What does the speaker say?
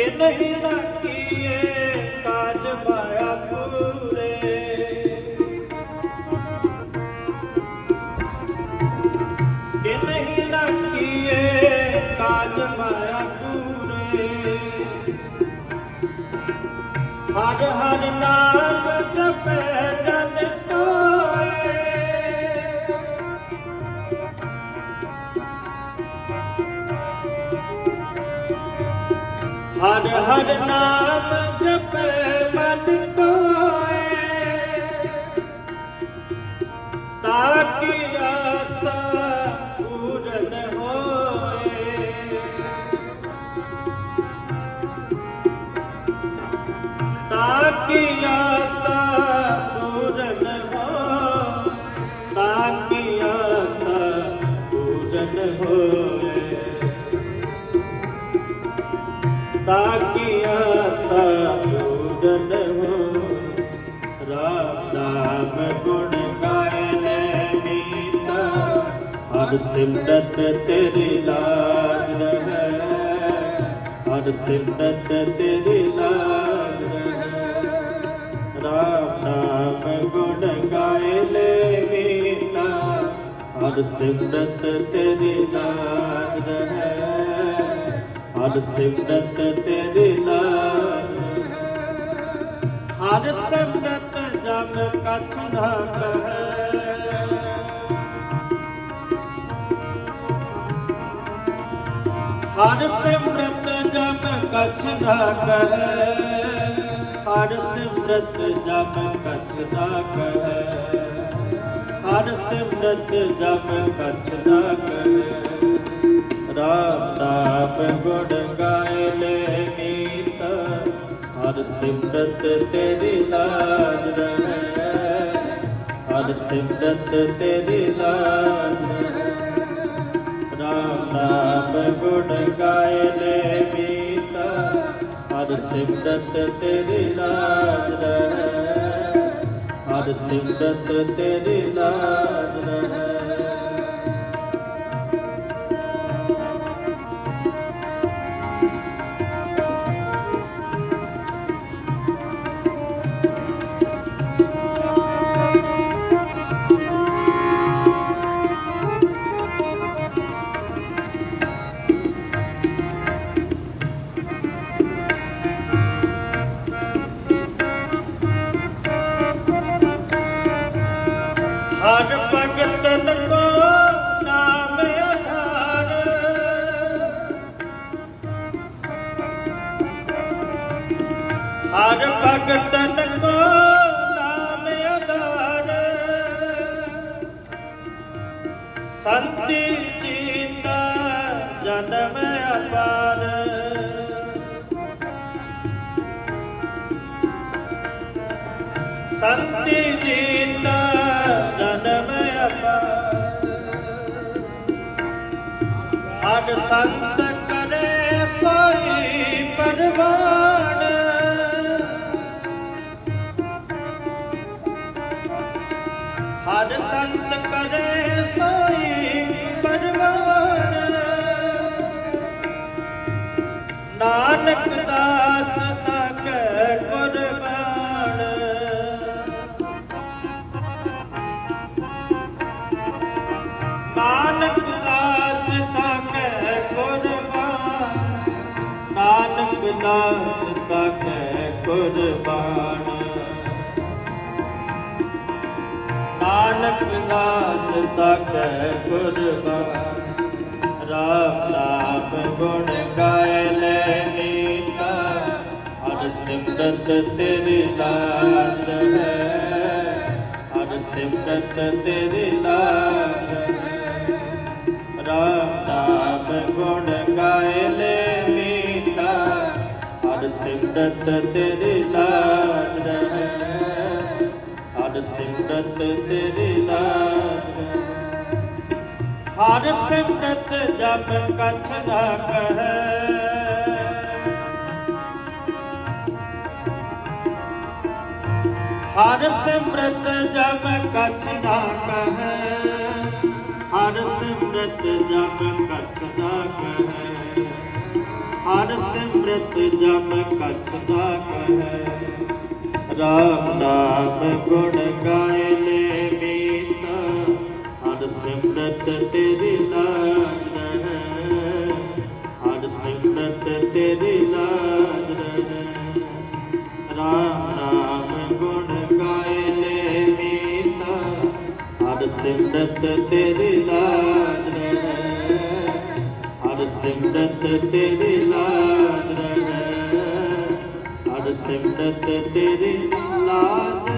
ਕਿ ਨਹੀਂ ਨਾ ਹਰ ਹਰ ਨਾਮ ਹਰ ਸਿਮਰਤ ਤੇਰੀ ਲਾਜ ਰਹੈ। ਹਰ ਸਿਮਰਤ ਤੇਰੀ ਲਾਜ ਰਹੈ। ਰਾਮ ਨਾਮ ਗੁਣ ਗਾਏ ਲੈ ਮੀਤਾ ਹਰ ਸਿਮਰਤ ਤੇਰੀ ਲਾਜ ਰਹੈ। ਹਰ ਸਿਮਰਤ ਤੇਰੀ ਲਾਜ ਹਰ ਸਿਮਰਤ ਜਨ ਕਛ ਨਾ ਕਹੈ ਹਰ ਸਿਮਰਤ ਜਨ ਕਛ ਨਾ ਕਹੈ ਹਰ ਸਿਮਰਤ ਜਨ ਕਛ ਨਾ ਕਹੈ ਹਰ ਸਿਮਰਤ ਜਨ ਕਛ ਨਾ ਕਹੈ ਰਾਮ ਨਾਮ ਗੁਣ ਹਰ ਸਿਮਰਤ ਤੇਰੀ ਲਾਜ ਰਹੈ। ਹਰ ਸਿਮਰਤ ਤੇਰੀ ਲਾਲ ਰਾਮ ਨਾਮ ਗੁਣ ਗਾਏ ਲੈ ਮੀਤ। ਹਰ ਸਿਮਰਤ ਤੇਰੀ ਲਾਜ ਰਹੈ। ਹਰ ਸਿਮਰਤ ਤੇਰੀ ਲਾਜ ਰਹੈ। ਹਰ ਭਗਤਨ ਕੋ ਨਾਮ ਆਧਾਰ। ਹਰ ਭਗਤਨ ਕੋ ਨਾਮ ਆਧਾਰ। ਸੰਤੀ ਜੀਤਾ ਜਨਮ ਅਪਾਰ। ਸੰਤੀ ਜੀ ਸੰਤ ਕਰੇ ਸੋਈ ਪਰਵਾਨ। ਹਰ ਸੰਤ ਕਰੇ ਸੋਈ ਪਰਵਾਨ। ਨਾਨਕ ਦਾਸ ਤਕੈ ਕੁਰਬਾਨ। ਨਾਨਕ ਨਾਨਕ ਦਾਸ ਤਕੈ ਕੁਰਬਾਨ। ਨਾਨਕ ਦਾਸ ਤਕੈ ਕੁਰਬਾਨ। ਰਾਮ ਨਾਮ ਗੁਣ ਗਾਏ ਲੈ ਨੀਤਾ। ਹਰ ਸਿਮਰਤ ਤੇਰੀ ਲਾਜ ਹੈ। ਹਰ ਸਿਮਰਤ ਤੇਰੀ ਲਾਜ ਹੈ। ਰਾਮ ਨਾਮ ਗੁਣ ਗਾਏ ਲੈ ਸਿਮਰਤ ਤੇਰੀ ਲਾਜ ਹੈ। ਹਰ ਸਿਮਰਤ ਤੇਰੀ ਲਾਜ ਹਰ ਸਿਮਰਤ ਜਪ ਕਛ ਨਾ ਕਹੈ। ਹਰ ਸਿਮਰਤ ਜਪ ਕਛ ਨਾ ਕਹੈ। ਹਰ ਸਿਮਰਤ ਜਪ ਕਛ ਨਾ ਕਹੈ। ਹਰ ਸਿਮਰਤ ਜਮ ਕਛ ਨਾ ਕਹੈ। ਰਾਮ ਨਾਮ ਗੁਣ ਗਾਏ ਲੈ ਮੀਤਾ ਹਰ ਸਿਮਰਤ ਤੇਰੀ ਲਾਜ ਰਹੈ। ਹਰ ਸਿਮਰਤ ਤੇਰੀ ਲਾਜ ਰਹੈ। ਰਾਮ ਨਾਮ ਗੁਣ ਗਾਏ ਲੈ ਮੀਤਾ ਹਰ ਸਿਮਰਤ ਤੇਰੀ ਲਾਜ ਹਰ ਸਿਮਰਤ ਤੇਰੀ ਲਾਜ ਰਹੈ ਹਰ ਸਿਮਰਤ ਤੇਰੀ ਲਾਜ